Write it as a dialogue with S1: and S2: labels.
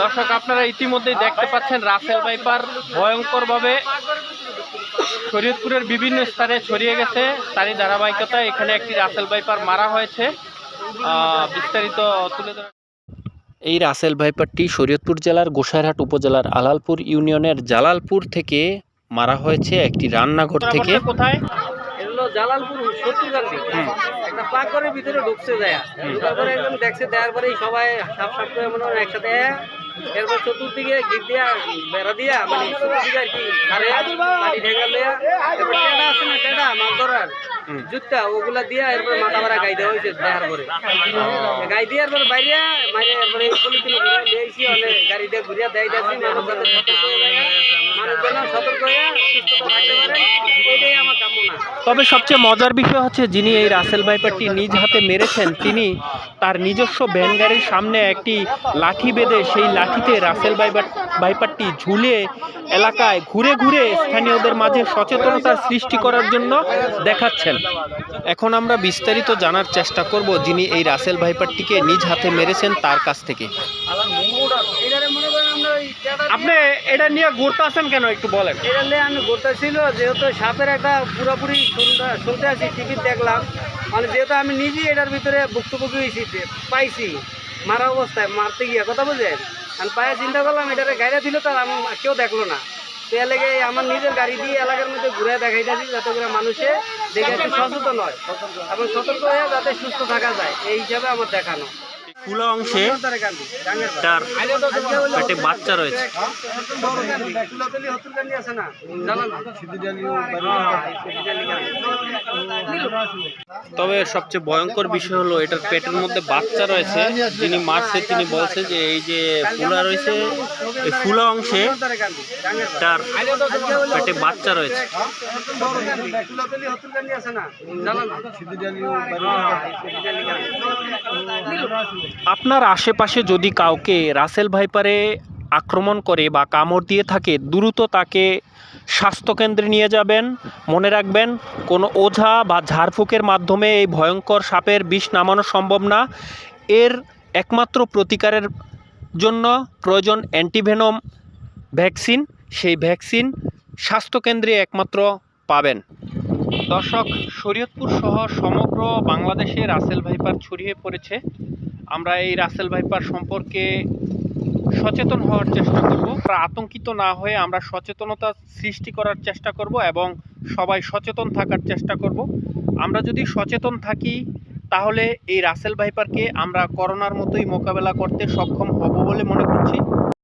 S1: দর্শক আপনারা ইতিমধ্যেই দেখতে পাচ্ছেন রাসেল ভাইপার ভয়ঙ্করভাবে শরীয়তপুরের বিভিন্ন স্থানে ছড়িয়ে গেছে। তারই ধারাবাহিকতায় এখানে একটি রাসেল ভাইপার মারা হয়েছে। বিস্তারিত তুলে ধরা এই রাসেল ভাইপারটি শরীয়তপুর জেলার গোসাইরহাট উপজেলার আলালপুর ইউনিয়নের জালালপুর থেকে মারা হয়েছে একটি রান্নাঘর থেকে। কোথায়?
S2: জালালপুর সত্যিকান্দি একটা পাকঘরের ভিতরে ঢুকছে যায়। ঢুকার পরে একদম দেখছে দেওয়ার পরেই সবাই সাফ সাফ করে মনে হয় একসাথে এরপর চতুর্দিকে গিট দিয়া বেড়া দিয়া মানে চতুর্দিকে আর কি আরে মাটি ঢেকা লইয়া এরপর টেডা আছে না টেডা মাছ ধরার। জুতা ওগুলা দিয়া এরপর মাথা ভাড়া গাই দেওয়া হয়েছে দেওয়ার পরে। গাই দিয়ে এরপর বাইরে মানে এরপরে পলিথিন দিয়েছি অনেক গাড়ি দিয়ে ঘুরিয়া দেয় দিয়েছি মানুষ যাতে সতর্ক হয়ে যায়। মানুষ যেন সতর্ক হয়ে সুস্থতা থাকতে পারে
S1: তবে সবচেয়ে মজার বিষয় হচ্ছে যিনি এই রাসেল ভাইপারটি নিজ হাতে মেরেছেন, তিনি তার নিজস্ব ভ্যান গাড়ির সামনে একটি লাঠি বেঁধে সেই লাঠিতে রাসেল ভাইপার ভাইপারটি ঝুলে এলাকায় ঘুরে ঘুরে স্থানীয়দের মাঝে সচেতনতার সৃষ্টি করার জন্য দেখাচ্ছেন। এখন আমরা বিস্তারিত জানার চেষ্টা করব যিনি এই রাসেল ভাইপারটিকে নিজ হাতে মেরেছেন তার কাছ থেকে
S2: এটারে মনে করেন আমরা ওই টেডা
S1: আপনি এটা নিয়ে ঘুরতে আসেন কেন, একটু বলেন।
S2: এটা নিয়ে আমি ঘুরতেছিল যেহেতু সাপের একটা পুরোপুরি শুনতে- আছি, টিকিট দেখলাম। মানে যেহেতু আমি নিজেই এটার ভিতরে ভুক্তভোগী হয়েছি পাইছি, মারা অবস্থায়, মারতে গিয়ে, কথা বুঝলেন? আমি পায়ে চিন্তা করলাম, এটারে গাড়ি দিল তার আমি কেউ দেখল না। তো এর লেগে আমার নিজের গাড়ি দিয়ে এলাকার মধ্যে ঘুরে দেখাইতেছি যাতে করে মানুষে দেখে সচেতন হয়। এবং সতর্ক হয়ে যাতে সুস্থ থাকা যায়, এই হিসাবে আমার দেখানো।
S1: ফুলা অংশে তার পেটে বাচ্চা রয়েছে। তবে সবচেয়ে ভয়ঙ্কর বিষয় হলো এটার পেটের মধ্যে বাচ্চা রয়েছে, যিনি মারছে, তিনি বলছে যে এই যে ফুলা রয়েছে, এই ফুলা অংশে তার পেটে বাচ্চা রয়েছে। আপনার আশেপাশে যদি কাউকে রাসেল ভাইপারে আক্রমণ করে বা কামড় দিয়ে থাকে, দ্রুত তাকে স্বাস্থ্যকেন্দ্রে নিয়ে যাবেন। মনে রাখবেন, কোনো ওঝা বা ঝাড়ফুঁকের মাধ্যমে এই ভয়ঙ্কর সাপের বিষ নামানো সম্ভব না। এর একমাত্র প্রতিকারের জন্য প্রয়োজন অ্যান্টিভেনম ভ্যাকসিন। সেই ভ্যাকসিন স্বাস্থ্যকেন্দ্রে একমাত্র পাবেন। দর্শক, শরীয়তপুর সহ সমগ্র বাংলাদেশে রাসেল ভাইপার ছড়িয়ে পড়েছে। আমরা এই রাসেল ভাইপার সম্পর্কে সচেতন হওয়ার চেষ্টা করব। আতঙ্কিত না হয়ে আমরা সচেতনতা সৃষ্টি করার চেষ্টা করব এবং সবাই সচেতন থাকার চেষ্টা করব। আমরা যদি সচেতন থাকি, তাহলে এই রাসেল ভাইপারকে আমরা করোনার মতোই মোকাবেলা করতে সক্ষম হব বলে মনে করছি।